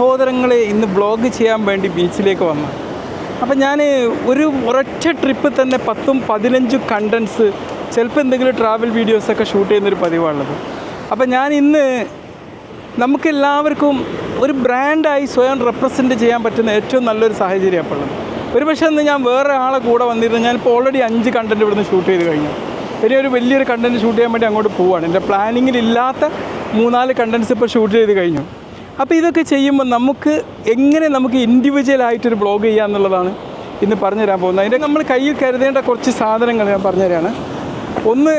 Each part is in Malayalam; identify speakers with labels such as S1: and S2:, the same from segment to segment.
S1: സഹോദരങ്ങളെ ഇന്ന് ബ്ലോഗ് ചെയ്യാൻ വേണ്ടി ബീച്ചിലേക്ക് വന്നു. അപ്പം ഞാൻ ഒരു ഒരൊറ്റ ട്രിപ്പ് തന്നെ പത്തും പതിനഞ്ചും കണ്ടൻസ് ചിലപ്പോൾ എന്തെങ്കിലും ട്രാവൽ വീഡിയോസൊക്കെ ഷൂട്ട് ചെയ്യുന്നൊരു പതിവാണുള്ളത്. അപ്പം ഞാൻ ഇന്ന് നമുക്കെല്ലാവർക്കും ഒരു ബ്രാൻഡായി സ്വയം റെപ്രസെന്റ് ചെയ്യാൻ പറ്റുന്ന ഏറ്റവും നല്ലൊരു സാഹചര്യം അപ്പോൾ ഒരു പക്ഷേ ഞാൻ വേറെ ആളെ കൂടെ വന്നിരുന്നു. ഞാനിപ്പോൾ ഓൾറെഡി അഞ്ച് കണ്ടന്റ് ഇവിടുന്ന് ഷൂട്ട് ചെയ്ത് കഴിഞ്ഞു. ഇനി ഒരു വലിയൊരു കണ്ടന്റ് ഷൂട്ട് ചെയ്യാൻ വേണ്ടി അങ്ങോട്ട് പോവുകയാണ് എന്റെ പ്ലാനിങ്ങിലില്ലാത്ത മൂന്നാൽ കണ്ടൻസ് ഇപ്പോൾ ഷൂട്ട് ചെയ്ത് കഴിഞ്ഞു. അപ്പോൾ ഇതൊക്കെ ചെയ്യുമ്പോൾ നമുക്ക് എങ്ങനെ നമുക്ക് ഇൻഡിവിജ്വലായിട്ടൊരു ബ്ലോഗ് ചെയ്യുക എന്നുള്ളതാണ് ഇന്ന് പറഞ്ഞു തരാൻ പോകുന്നത്. അതിന്റെ നമ്മൾ കയ്യിൽ കരുതേണ്ട കുറച്ച് സാധനങ്ങൾ ഞാൻ പറഞ്ഞു തരാണ് ഒന്ന്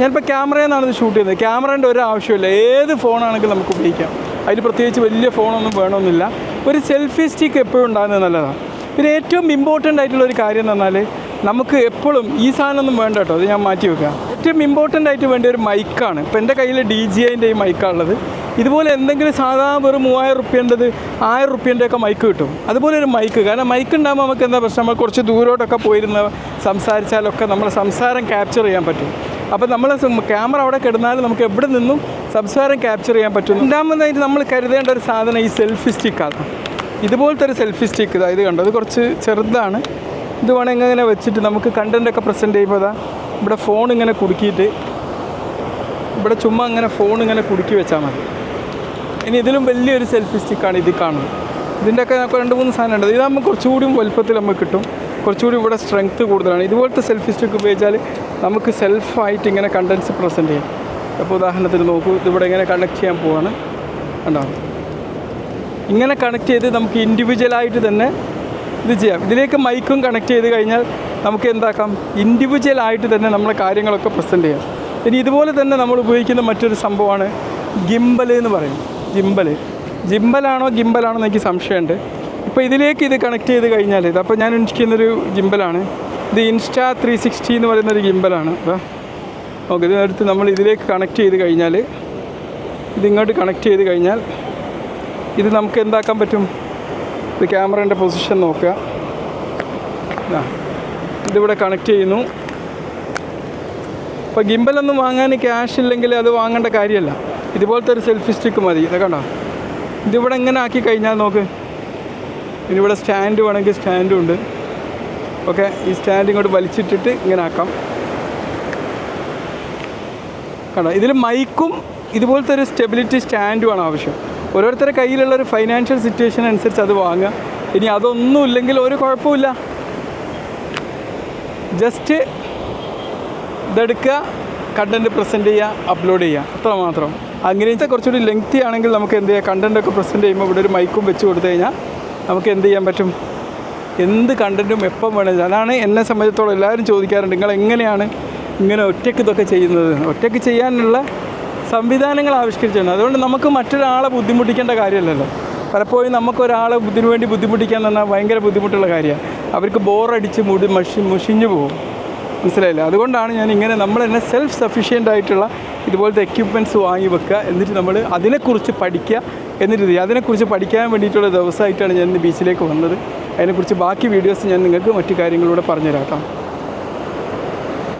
S1: ഞാനിപ്പോൾ ക്യാമറയിൽ നിന്നാണ് ഇത് ഷൂട്ട് ചെയ്യുന്നത്. ക്യാമറേന്റെ ഒരു ആവശ്യമില്ല. ഏത് ഫോണാണെങ്കിലും നമുക്ക് ഉപയോഗിക്കാം. അതിൽ പ്രത്യേകിച്ച് വലിയ ഫോണൊന്നും വേണമെന്നില്ല ഒരു സെൽഫി സ്റ്റിക്ക് എപ്പോഴും ഉണ്ടാകുന്നത് നല്ലതാണ്. പിന്നെ ഏറ്റവും ഇമ്പോർട്ടന്റ് ആയിട്ടുള്ള ഒരു കാര്യം എന്ന് പറഞ്ഞാൽ നമുക്ക് എപ്പോഴും ഈ സാധനമൊന്നും വേണ്ട കേട്ടോ. അത് ഞാൻ മാറ്റി വെക്കാം. ഏറ്റവും ഇമ്പോർട്ടന്റ് ആയിട്ട് വേണ്ട ഒരു മൈക്കാണ് ഇപ്പോൾ എന്റെ കയ്യിൽ ഡി ജി ഐന്റെ ഈ മൈക്കാണുള്ളത് ഇതുപോലെ എന്തെങ്കിലും സാധാരണ വെറും മൂവായിരം റുപ്യേന്റെത് ആയിരം റുപ്യേന്റെയൊക്കെ മൈക്ക് കിട്ടും. അതുപോലെ ഒരു മൈക്ക് കാരണം മൈക്ക് ഉണ്ടാകുമ്പോൾ നമുക്ക് എന്താ പ്രശ്നം? നമ്മൾ കുറച്ച് ദൂരോട്ടൊക്കെ പോയിരുന്ന സംസാരിച്ചാലൊക്കെ നമ്മളെ സംസാരം ക്യാപ്ചർ ചെയ്യാൻ പറ്റും. അപ്പോൾ നമ്മൾ ക്യാമറ അവിടെ കിടന്നാലും നമുക്ക് എവിടെ നിന്നും സംസാരം ക്യാപ്ചർ ചെയ്യാൻ പറ്റും രണ്ടാമതായിട്ട് നമ്മൾ കരുതേണ്ട ഒരു സാധനം ഈ സെൽഫി സ്റ്റിക്കാണ് ഇതുപോലത്തെ ഒരു സെൽഫി സ്റ്റിക്ക് ഇതാ കണ്ടോ? ഇത് കുറച്ച് ചെറുതാണ്. ഇത് വേണമെങ്കിൽ ഇങ്ങനെ വെച്ചിട്ട് നമുക്ക് കണ്ടന്റൊക്കെ പ്രസന്റ് ചെയ്യുമ്പോൾ അതാ ഇവിടെ ഫോൺ ഇങ്ങനെ കുടുക്കിയിട്ട് ഇവിടെ ചുമ്മാ ഇങ്ങനെ ഫോൺ ഇങ്ങനെ കുടുക്കി വെച്ചാൽ മതി. ഇനി ഇതിലും വലിയൊരു സെൽഫി സ്റ്റിക്കാണ് ഇത് കാണുന്നത്. ഇതിന്റെയൊക്കെ നമുക്ക് രണ്ട് മൂന്ന് സാധനം ഉണ്ട് നമുക്ക് കുറച്ചുകൂടി വലുപ്പത്തിൽ നമുക്ക് കിട്ടും. കുറച്ചുകൂടി ഇവിടെ സ്ട്രെങ്ത്ത് കൂടുതലാണ്. ഇതുപോലത്തെ സെൽഫി സ്റ്റിക്ക് ഉപയോഗിച്ചാൽ നമുക്ക് സെൽഫായിട്ട് ഇങ്ങനെ കണ്ടൻസ് പ്രസന്റ് ചെയ്യാം. അപ്പോൾ ഉദാഹരണത്തിന് നോക്കൂ ഇതിവിടെ ഇങ്ങനെ കണക്ട് ചെയ്യാൻ പോവാണ്. കണ്ടോ? ഇങ്ങനെ കണക്ട് ചെയ്ത് നമുക്ക് ഇൻഡിവിജ്വലായിട്ട് തന്നെ ഇത് ചെയ്യാം. ഇതിലേക്ക് മൈക്കും കണക്ട് ചെയ്ത് കഴിഞ്ഞാൽ നമുക്ക് എന്താക്കാം? ഇൻഡിവിജ്വലായിട്ട് തന്നെ നമ്മളെ കാര്യങ്ങളൊക്കെ പ്രസന്റ് ചെയ്യാം. ഇനി ഇതുപോലെ തന്നെ നമ്മൾ ഉപയോഗിക്കുന്ന മറ്റൊരു സംഭവമാണ് ഗിംബൽ എന്ന് പറയും ജിംബലാണോ ഗിംബലാണോ എന്ന് എനിക്ക് സംശയമുണ്ട്. ഇപ്പോൾ ഇതിലേക്ക് ഇത് കണക്ട് ചെയ്ത് കഴിഞ്ഞാൽ ഇത് അപ്പോൾ ഞാൻ ഉണ്ടിക്കുന്നൊരു ജിംബലാണ് ഇത് ഇൻസ്റ്റാ ത്രീ സിക്സ്റ്റി എന്ന് പറയുന്നൊരു ഗിമ്പലാണ് അപ്പോൾ ഓക്കെ ഇതിനടുത്ത് നമ്മൾ ഇതിലേക്ക് കണക്ട് ചെയ്ത് കഴിഞ്ഞാൽ ഇതിങ്ങോട്ട് കണക്ട് ചെയ്ത് കഴിഞ്ഞാൽ ഇത് നമുക്ക് എന്താക്കാൻ പറ്റും? ഇത് ക്യാമറേന്റെ പൊസിഷൻ നോക്കുക. ഇതിവിടെ കണക്ട് ചെയ്യുന്നു. അപ്പോൾ ഗിംബലൊന്നും വാങ്ങാൻ ക്യാഷ് ഇല്ലെങ്കിൽ അത് വാങ്ങേണ്ട കാര്യമല്ല. ഇതുപോലത്തെ ഒരു സെൽഫി സ്റ്റിക്ക് മതി. ഇത് കണ്ടോ? ഇതിവിടെ ഇങ്ങനെ ആക്കി കഴിഞ്ഞാൽ നോക്ക്. ഇനിവിടെ സ്റ്റാൻഡ് വേണമെങ്കിൽ സ്റ്റാൻഡും ഉണ്ട്. ഓക്കെ ഈ സ്റ്റാൻഡ് ഇങ്ങോട്ട് വലിച്ചിട്ടിട്ട് ഇങ്ങനെ ആക്കാം. കണ്ടോ? ഇതിൽ മൈക്കും ഇതുപോലത്തെ ഒരു സ്റ്റെബിലിറ്റി സ്റ്റാൻഡുമാണ് ആവശ്യം. ഓരോരുത്തരുടെ കയ്യിലുള്ള ഒരു ഫൈനാൻഷ്യൽ സിറ്റുവേഷൻ അനുസരിച്ച് അത് വാങ്ങുക. ഇനി അതൊന്നും ഇല്ലെങ്കിൽ ഒരു കുഴപ്പമില്ല ജസ്റ്റ് ഇതെടുക്കുക കണ്ടന്റ് പ്രസന്റ് ചെയ്യുക അപ്ലോഡ് ചെയ്യുക. അത്ര മാത്രം അങ്ങനത്തെ കുറച്ചുകൂടി ലെങ്തി ആണെങ്കിൽ നമുക്ക് എന്ത് ചെയ്യാം? കണ്ടന്റൊക്കെ പ്രസന്റ് ചെയ്യുമ്പോൾ ഇവിടെ ഒരു മൈക്കും വെച്ച് കൊടുത്തു കഴിഞ്ഞാൽ നമുക്ക് എന്ത് ചെയ്യാൻ പറ്റും? എന്ത് കണ്ടന്റും എപ്പം വേണമെങ്കിലും അതാണ് എന്നെ സംബന്ധിച്ചിടത്തോളം എല്ലാവരും ചോദിക്കാറുണ്ട്. നിങ്ങൾ എങ്ങനെയാണ് ഇങ്ങനെ ഒറ്റയ്ക്ക് ഇതൊക്കെ ചെയ്യുന്നത്? ഒറ്റയ്ക്ക് ചെയ്യാനുള്ള സംവിധാനങ്ങൾ ആവിഷ്കരിച്ചിട്ടുണ്ട് അതുകൊണ്ട് നമുക്ക് മറ്റൊരാളെ ബുദ്ധിമുട്ടിക്കേണ്ട കാര്യമല്ലല്ലോ. പലപ്പോഴും നമുക്ക് ഒരാളെ ബുദ്ധിന് വേണ്ടി ബുദ്ധിമുട്ടിക്കാൻ തന്നാൽ ഭയങ്കര ബുദ്ധിമുട്ടുള്ള കാര്യമാണ്. അവർക്ക് ബോറടിച്ച് മുടി മഷി മുഷിഞ്ഞു പോകും. മനസ്സിലായില്ല? അതുകൊണ്ടാണ് ഞാൻ ഇങ്ങനെ നമ്മൾ തന്നെ സെൽഫ് സഫീഷ്യന്റ് ആയിട്ടുള്ള ഇതുപോലത്തെ എക്യുപ്മെന്റ്സ് വാങ്ങി വെക്കുക. എന്നിട്ട് നമ്മൾ അതിനെക്കുറിച്ച് പഠിക്കുക എന്നിട്ട് അതിനെക്കുറിച്ച് പഠിക്കാൻ വേണ്ടിയിട്ടുള്ള ദിവസമായിട്ടാണ് ഞാൻ ഇന്ന് ബീച്ചിലേക്ക് വന്നത്. അതിനെക്കുറിച്ച് ബാക്കി വീഡിയോസ് ഞാൻ നിങ്ങൾക്ക് മറ്റു കാര്യങ്ങളിലൂടെ പറഞ്ഞുതരാം കേട്ടോ.